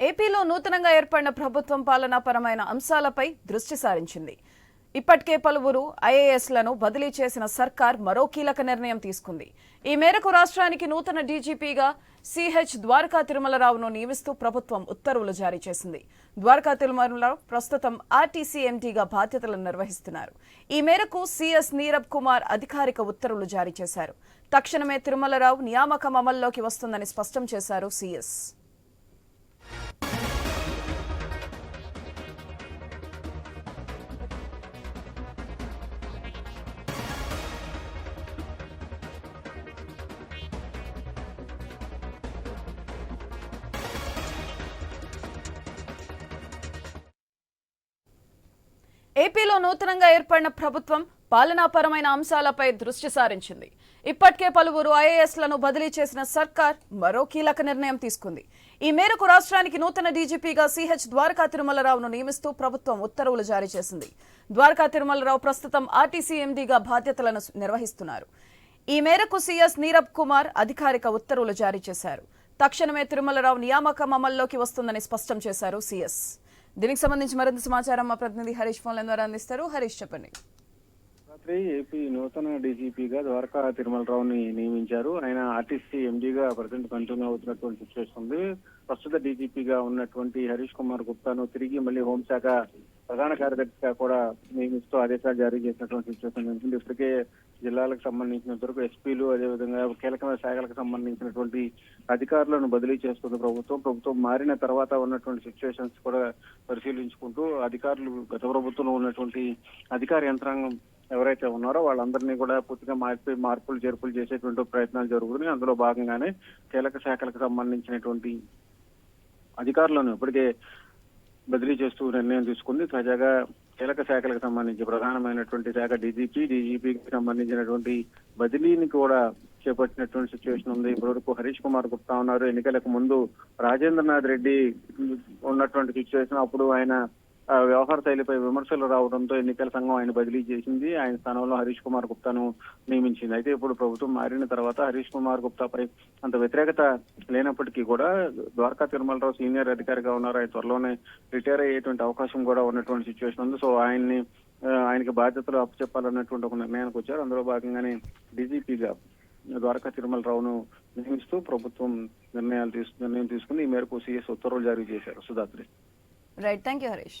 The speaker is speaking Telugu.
ఏపీలో నూతనంగా ఏర్పడిన ప్రభుత్వం పాలనాపరమైన అంశాలపై దృష్టి సారించింది. ఇప్పటికే పలువురు ఐఏఎస్లను బదిలీ చేసిన సర్కార్ మరో కీలక నిర్ణయం తీసుకుంది. ఈ మేరకు రాష్ట్రానికి నూతన డీజీపీగా సిహెచ్ ద్వారకా తిరుమలరావును నియమిస్తూ ప్రభుత్వం ఉత్తర్వులు జారీ చేసింది. ద్వారకా తిరుమలరావు ప్రస్తుతం ఆర్టీసీ ఎంటీగా బాధ్యతలను నిర్వహిస్తున్నారు. ఈ మేరకు సిఎస్ నీరబ్ కుమార్ అధికారిక ఉత్తర్వులు జారీ చేశారు. తక్షణమే తిరుమలరావు నియామకం అమల్లోకి వస్తుందని స్పష్టం చేశారు సిఎస్ ఏపీలో నూతనంగా ఏర్పడిన ప్రభుత్వం పాలనాపరమైన అంశాలపై దృష్టి సారించింది. ఇప్పటికే పలువురు ఐఏఎస్లను బదిలీ చేసిన సర్కార్ మరో కీలక నిర్ణయం తీసుకుంది. ఈ మేరకు రాష్ట్రానికి నూతన డీజీపీగా సిహెచ్ ద్వారకా తిరుమలరావును నియమిస్తూ ప్రభుత్వం ఉత్తర్వులు జారీ చేసింది. ద్వారకా తిరుమలరావు ప్రస్తుతం ఆర్టీసీ ఎండీగా బాధ్యతలను నిర్వహిస్తున్నారు. ఈ మేరకు సీఎస్ నీరబ్ కుమార్ అధికారిక ఉత్తర్వులు జారీ చేశారు. తక్షణమే తిరుమలరావు నియామకం అమల్లోకి వస్తుందని స్పష్టం చేశారు సీఎస్. దీనికి సంబంధించి మరింత సమాచారం మా ప్రతినిధి హరీష్ ఫోన్ల ద్వారా అందిస్తారు. హరీష్ చెప్పండి. రాత్రి ఏపీ నూతన డీజీపీగా ద్వారకా తిరుమలరావుని నియమించారు. ఆయన ఆర్టీసీ ఎండీగా ప్రజెంట్ కంటిన్యూ అవుతున్నటువంటి సిచ్యువేషన్ ఉంది. ప్రస్తుత డీజీపీగా ఉన్నటువంటి హరీష్ కుమార్ గుప్తాను తిరిగి మళ్ళీ హోంశాఖ ప్రధాన కార్యదర్శిగా కూడా నియమిస్తూ ఆదేశాలు జారీ చేసినటువంటి సిచ్యువేషన్ ఉంటుంది ఇప్పటికే జిల్లాలకు సంబంధించినంత వరకు ఎస్పీలు అదేవిధంగా కీలకమైన శాఖలకు సంబంధించినటువంటి అధికారులను బదిలీ చేస్తుంది ప్రభుత్వం. ప్రభుత్వం మారిన తర్వాత ఉన్నటువంటి సిచ్యువేషన్స్ కూడా పరిశీలించుకుంటూ అధికారులు గత ప్రభుత్వంలో ఉన్నటువంటి అధికార యంత్రాంగం ఎవరైతే ఉన్నారో వాళ్ళందరినీ కూడా పూర్తిగా మార్పి మార్పులు చేర్పులు చేసేటువంటి ప్రయత్నాలు జరుగుతున్నాయి. అందులో భాగంగానే కీలక శాఖలకు సంబంధించినటువంటి అధికారులను ఇప్పటికే బదిలీ చేస్తూ నిర్ణయం తీసుకుంది. తాజాగా కీలక శాఖలకు సంబంధించి ప్రధానమైనటువంటి శాఖ డీజీపీ డీజీపీకి సంబంధించినటువంటి బదిలీని కూడా చేపట్టినటువంటి సిచ్యువేషన్ ఉంది. ఇప్పటివరకు హరీష్ కుమార్ గుప్తా ఉన్నారు. ఎన్నికలకు ముందు రాజేంద్రనాథ్ రెడ్డి ఉన్నటువంటి సిచ్యువేషన్ అప్పుడు ఆయన వ్యవహార శైలిపై విమర్శలు రావడంతో ఎన్నికల సంఘం ఆయన బదిలీ చేసింది. ఆయన స్థానంలో హరీష్ కుమార్ గుప్తాను నియమించింది. అయితే ఇప్పుడు ప్రభుత్వం మారిన తర్వాత హరీష్ కుమార్ గుప్తాపై అంత వ్యతిరేకత లేనప్పటికీ కూడా ద్వారకా తిరుమలరావు సీనియర్ అధికారిగా ఉన్నారు. ఆయన త్వరలోనే రిటైర్ అయ్యేటువంటి అవకాశం కూడా ఉన్నటువంటి సిచ్యువేషన్ ఉంది. సో ఆయన్ని ఆయనకి బాధ్యతలు అప్పచెప్పాలన్నటువంటి ఒక నిర్ణయానికి వచ్చారు. అందులో భాగంగానే డీజీపీగా ద్వారకా తిరుమలరావును నియమిస్తూ ప్రభుత్వం నిర్ణయాలు తీసుకు నిర్ణయం తీసుకుని ఈ మేరకు సీఎస్ ఉత్తర్వులు జారీ చేశారు Sudhatri right thank you Harish